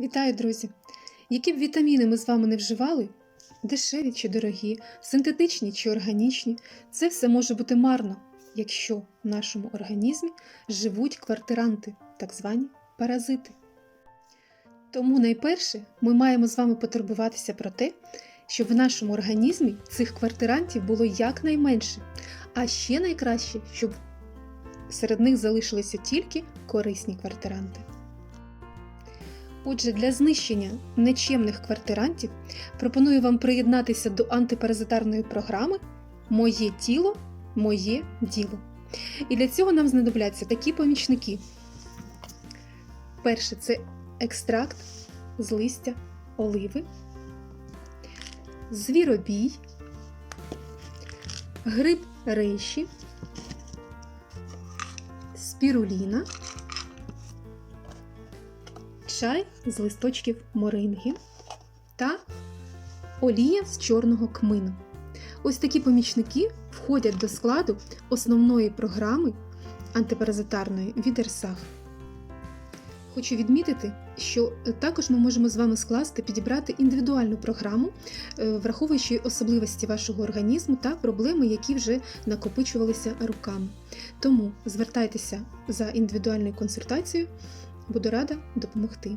Вітаю, друзі! Які б вітаміни ми з вами не вживали, дешеві чи дорогі, синтетичні чи органічні, це все може бути марно, якщо в нашому організмі живуть квартиранти, так звані паразити. Тому найперше ми маємо з вами потурбуватися про те, щоб в нашому організмі цих квартирантів було якнайменше, а ще найкраще, щоб серед них залишилися тільки корисні квартиранти. Отже, для знищення нечемних квартирантів пропоную вам приєднатися до антипаразитарної програми Моє тіло, моє діло. І для цього нам знадобляться такі помічники. Перше це екстракт з листя оливи, звіробій, гриб рейші, спіруліна чай з листочків моринги та олія з чорного кмину. Ось такі помічники входять до складу основної програми антипаразитарної від Ерсах. Хочу відмітити, що також ми можемо з вами скласти, підібрати індивідуальну програму, е, враховуючи особливості вашого організму та проблеми, які вже накопичувалися руками. Тому звертайтеся за індивідуальною консультацією Буду рада допомогти.